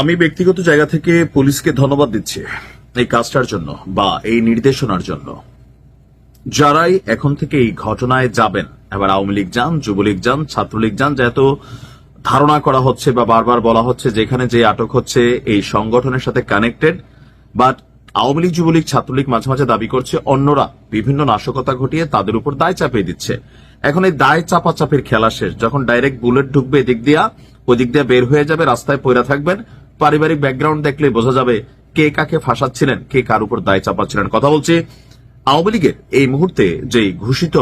আমি ব্যক্তিগত জায়গা থেকে পুলিশকে ধন্যবাদ দিচ্ছি এই কাজটার জন্য বা এই নির্দেশনার জন্য। যারাই এখন থেকে এই ঘটনায় যাবেন, এবার আওয়ামী লীগ যান, যুবলীগ যান, ছাত্রলীগ যান যেহেতু ধারণা করা হচ্ছে বা বারবার বলা হচ্ছে যেখানে যে আটক হচ্ছে এই সংগঠনের সাথে কানেক্টেড বাট আওয়ামী লীগ, যুবলীগ, ছাত্রলীগ মাঝে মাঝে দাবি করছে অন্যরা বিভিন্ন নাশকতা ঘটিয়ে তাদের উপর দায় চাপিয়ে দিচ্ছে। এখন এই দায় চাপাচাপির খেলা শেষ, যখন ডাইরেক্ট বুলেট ঢুকবে এদিক দিয়া ওই দিক দিয়ে বের হয়ে যাবে, রাস্তায় পয়রা থাকবেন পারিবারিক ব্যাকগ্রাউন্ড দেখলে বোঝা যাবে কে কাকে ফাঁসাচ্ছিলেন, কে কার উপর দায় চাপাচ্ছিলেন। কথা বলছি, আওয়ামী লীগের এই মুহূর্তে যে ঘোষিত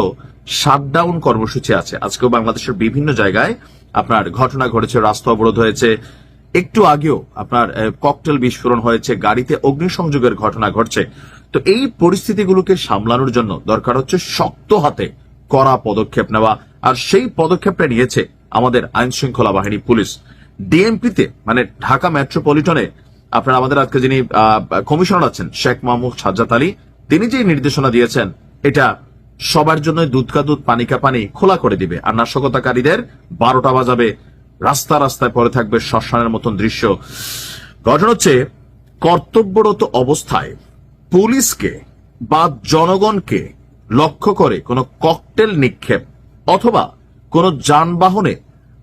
শাটডাউন কর্মসূচি আছে, আজকেও বাংলাদেশের বিভিন্ন জায়গায় আপনার ঘটনা ঘটেছে, রাস্তা অবরোধ হয়েছে। একটু আগেও আপনার ককটেল বিস্ফোরণ হয়েছে, গাড়িতে অগ্নিসংযোগের ঘটনা ঘটছে। তো এই পরিস্থিতিগুলোকে সামলানোর জন্য দরকার হচ্ছে শক্ত হাতে কড়া পদক্ষেপ নেওয়া। আর সেই পদক্ষেপটা নিয়েছে আমাদের আইন শৃঙ্খলা বাহিনী, পুলিশ। ডিএমপিতে মানে ঢাকা মেট্রোপলিটনে, আপনার আমাদের আজকে যিনি কমিশনার আছেন, শেখ মাহমুদ সাজ্জাদ আলী, তিনি যে নির্দেশনা দিয়েছেন, এটা সবার জন্য দুধ কা দুধ, পানি কা পানি খোলা করে দিবে। আর নাশকতাকারীদের বারোটা বাজাবে, রাস্তা রাস্তায় পড়ে থাকবে শ্মশানের মতন দৃশ্য। ঘটনা হচ্ছে, কর্তব্যরত অবস্থায় পুলিশকে বা জনগণকে লক্ষ্য করে কোনো ককটেল নিক্ষেপ অথবা কোনো যানবাহনে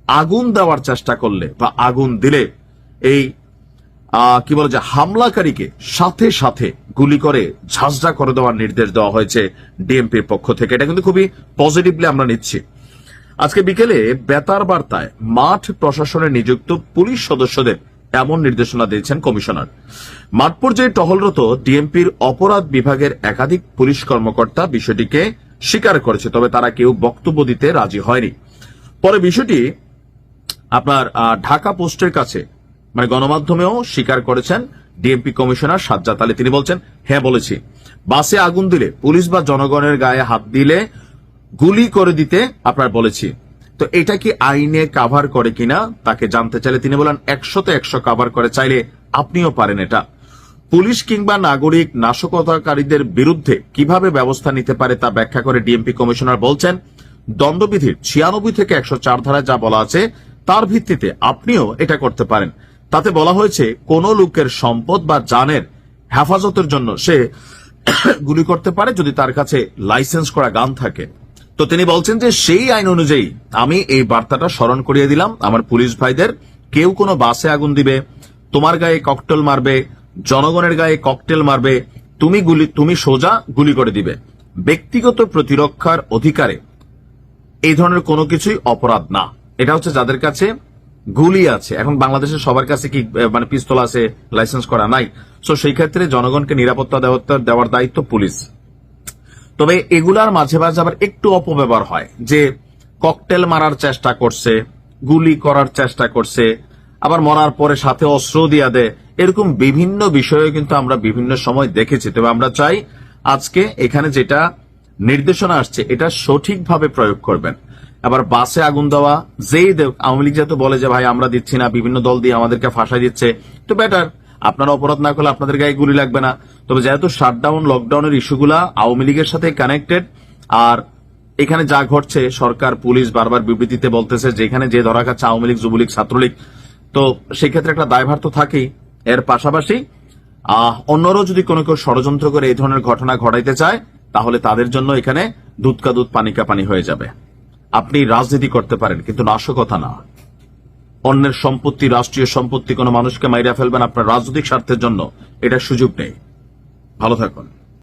আগুন দেওয়ার চেষ্টা করলে বা আগুন দিলে এই কি বলে যে হামলাকারীকে সাথে সাথে গুলি করে ঝাঁঝরা করে দেওয়ার নির্দেশ দেওয়া হয়েছে ডিএমপির পক্ষ থেকে। এটা কিন্তু খুবই পজিটিভলি আমরা নিচ্ছি। আজকে বিকেলে বেতার বার্তায় মাঠ প্রশাসনে নিযুক্ত পুলিশ সদস্যদের এমন নির্দেশনা দিয়েছেন কমিশনার। মাঠ পর্যায়ে টহলরত ডিএমপির অপরাধ বিভাগের একাধিক পুলিশ কর্মকর্তা বিষয়টিকে স্বীকার করেছে, তবে তারা কেউ বক্তব্য দিতে রাজি হয়নি। পরে বিষয়টি আপনার ঢাকা পোস্টের কাছে মানে গণমাধ্যমেও স্বীকার করেছেন ডিএমপি কমিশনার সাজ্জাদ আলী। তিনি বলছেন হ্যাঁ বলেছি। বাসে আগুন দিলে, পুলিশ বা জনগণের গায়ে হাত দিলে গুলি করে দিতে আপনার বলেছি। তো এটা কি আইনে কাভার করে কিনা, তাকে জানতে চাইলে তিনি বলেন, একশোতে একশো কাভার করে, চাইলে আপনিও পারেন এটা। পুলিশ কিংবা নাগরিক নাশকতাকারীদের বিরুদ্ধে কীভাবে ব্যবস্থা নিতে পারে তা ব্যাখ্যা করে ডিএমপি কমিশনার বলছেন, দণ্ডবিধির ছিয়ানব্বই থেকে একশো চার ধারায় যা বলা আছে তার ভিত্তিতে আপনিও এটা করতে পারেন। তাতে বলা হয়েছে, কোন লোকের সম্পদ বা জানের হেফাজতের জন্য সে গুলি করতে পারে যদি তার কাছে লাইসেন্স করা গান থাকে। তো তিনি বলছেন যে সেই আইন অনুযায়ী আমি এই বার্তাটা স্মরণ করিয়ে দিলাম। আমার পুলিশ ভাইদের, কেউ কোনো বাসে আগুন দিবে, তোমার গায়ে ককটেল মারবে, জনগণের গায়ে ককটেল মারবে, তুমি গুলি, তুমি সোজা গুলি করে দিবে। ব্যক্তিগত প্রতিরক্ষার অধিকারে এই ধরনের কোনো কিছুই অপরাধ না। এটা হচ্ছে যাদের কাছে গুলি আছে। এখন বাংলাদেশের সবার কাছে কি মানে পিস্তল আছে, লাইসেন্স করা নাই? সো সেই ক্ষেত্রে জনগণকে নিরাপত্তা দেওয়ার দেওয়ার দায়িত্ব পুলিশ। তবে এগুলার মাঝে মাঝে আবার একটু অপব্যবহার হয় যে ককটেল মারার চেষ্টা করছে, গুলি করার চেষ্টা করছে, আবার মরার পরে সাথে অস্ত্র দিয়া দেয়। এরকম বিভিন্ন বিষয়ে কিন্তু আমরা বিভিন্ন সময় দেখেছি। তবে আমরা চাই আজকে এখানে যেটা নির্দেশনা আসছে, এটা সঠিকভাবে প্রয়োগ করবেন। আবার বাসে আগুন দেওয়া, যেই দেখ আওয়ামী লীগ যেহেতু বলে যে, ভাই, আমরা দিচ্ছি না, বিভিন্ন দল দিয়ে আমাদেরকে ফাঁসাই দিচ্ছে, তো বেটার আপনারা অপরাধ না করলে আপনাদের গায়ে গুলি লাগবে না। তবে যেহেতু শাটডাউন লকডাউনের ইস্যুগুলা আওয়ামী লীগের সাথে কানেক্টেড আর এখানে যা ঘটছে, সরকার, পুলিশ বারবার বিবৃতিতে বলতেছে যে, এখানে যে ধরা খাচ্ছে আওয়ামী লীগ, যুবলীগ, ছাত্রলীগ, তো সেই ক্ষেত্রে একটা দায়ভার তো থাকেই। এর পাশাপাশি অন্যরাও যদি কোনো কেউ ষড়যন্ত্র করে এই ধরনের ঘটনা ঘটাইতে চায়, তাহলে তাদের জন্য এখানে দুধকা দুধ পানিকা পানি হয়ে যাবে। আপনি রাজনীতি করতে পারেন, কিন্তু নাশকতা না। অন্যের সম্পত্তি, রাষ্ট্রীয় সম্পত্তি কোনো মানুষকে মাইরা ফেলবেন আপনার রাজনৈতিক স্বার্থের জন্য, এটা সুযোগ নেই। ভালো থাকুন।